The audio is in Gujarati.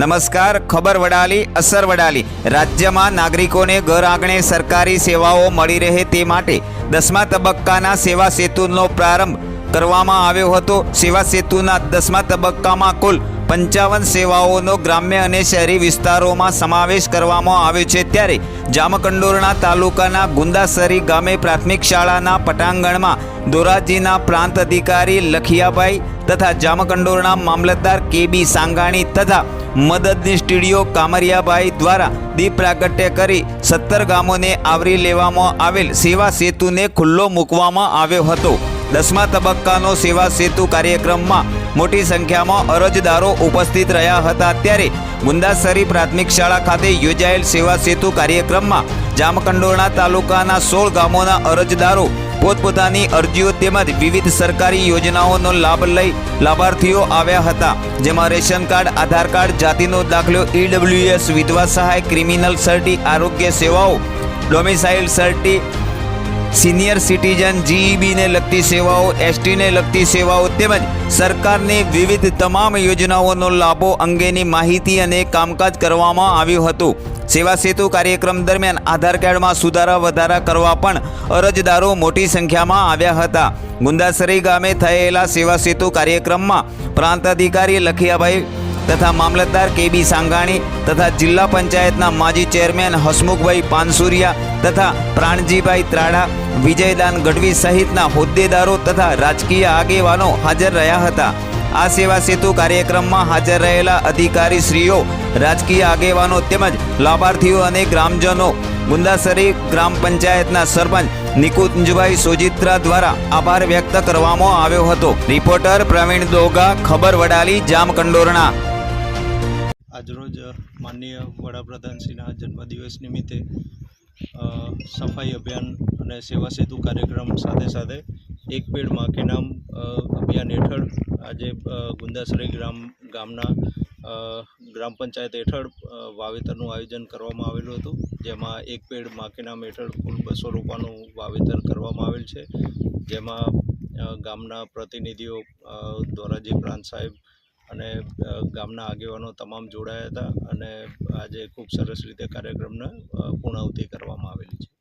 નમસ્કાર, ખબર વડાલી, અસર વડાલી. રાજ્યમાં નાગરિકોને ઘર આંગણે સરકારી સેવાઓ મળી રહે તે માટે દસમા તબક્કાના સેવા સેતુનો પ્રારંભ કરવામાં આવ્યો હતો. સેવા સેતુના દસમા તબક્કામાં કુલ પંચાવન સેવાઓનો ગ્રામ્ય અને શહેરી વિસ્તારોમાં સમાવેશ કરવામાં આવ્યો છે. ત્યારે જામકંડોરણા તાલુકાના ગુંદાસરી ગામે પ્રાથમિક શાળાના પટાંગણમાં ધોરાજીના પ્રાંત અધિકારી લખિયાભાઈ તથા જામકંડોરણા મામલતદાર કેબી સાંગાણી તથા મદદની સ્ટુડિયો કામરિયાભાઈ દ્વારા દીપ પ્રાગટ્ય કરી સત્તર ગામોને આવરી લેવામાં આવેલ સેવા સેતુને ખુલ્લો મૂકવામાં આવ્યો હતો. દસમા તબક્કાનો સેવા સેતુ કાર્યક્રમમાં મોટી સંખ્યામાં અરજદારો ઉપસ્થિત રહ્યા હતા. ત્યારે ગુંદાસરી પ્રાથમિક શાળા ખાતે યોજાયેલ સેવા સેતુ કાર્યક્રમમાં જામકંડોરણા તાલુકાના સોળ ગામોના અરજદારો પોતપોતાની અરજીઓ તેમજ વિવિધ સરકારી યોજનાઓનો લાભ લઈ લાભાર્થીઓ આવ્યા હતા. જેમાં રેશન કાર્ડ, આધાર કાર્ડ, જાતિનો દાખલો ઈડબ્લ્યુએસ વિધવા સહાય, ક્રિમિનલ સર્ટી, આરોગ્ય સેવાઓ, ડોમિસાઇલ સર્ટી સિનિયર સિટીઝન જીઈબીને લગતી સેવાઓ એસટીને લગતી સેવાઓ તેમજ સરકારની વિવિધ તમામ યોજનાઓનો લાભો અંગેની માહિતી અને કામકાજ કરવામાં આવ્યું હતું. સેવા સેતુ કાર્યક્રમ દરમિયાન આધાર કાર્ડમાં સુધારા વધારા કરવા પણ અરજદારો મોટી સંખ્યામાં આવ્યા હતા. ગુંદાસરી ગામે થયેલા સેવા સેતુ કાર્યક્રમમાં પ્રાંત અધિકારી લખિયાભાઈ તથા મામલતદાર કેબી સાંગાણી તથા જિલ્લા પંચાયતના માજી ચેરમેન હસમુખભાઈ પાનસુરિયા તથા પ્રાણજીભાઈ ત્રાડા વિજયદાન ગઢવી સહિતના હોદ્દેદારો તથા રાજકીય આગેવાનો હાજર રહ્યા હતા. આ સેવા સેતુ કાર્યક્રમમાં હાજર રહેલા અધિકારીશ્રીઓ, રાજકીય આગેવાનો તેમજ લાભાર્થીઓ અને ગ્રામજનો, ગુંદાસરી ગ્રામ પંચાયતના સરપંચ નિકુંજભાઈ સોજિત્રા દ્વારા આભાર વ્યક્ત કરવામાં આવ્યો હતો. રિપોર્ટર પ્રવીણ દોગા, ખબર વડાલી, જામકંડોરણા. આજરોજ માનનીય વડાપ્રધાનશ્રીના જન્મદિવસ નિમિત્તે સફાઈ અભિયાન અને સેવા સેતુ કાર્યક્રમ સાથે સાથે એક પેડમાં નામ અભિયાન હેઠળ આજે ગુંદાસરી ગ્રામ, ગામના ગ્રામ પંચાયત હેઠળ વાવેતરનું આયોજન કરવામાં આવેલું હતું. જેમાં એક પેડમાં નામ હેઠળ કુલ બસો રોપાનું વાવેતર કરવામાં આવેલ છે. જેમાં ગામના પ્રતિનિધિઓ દ્વારા ધોરાજી પ્રાંત સાહેબ અને ગામના આગેવાનો તમામ જોડાયા હતા અને આજે ખૂબ સરસ રીતે કાર્યક્રમને પૂર્ણાહુતિ કરવામાં આવેલી છે.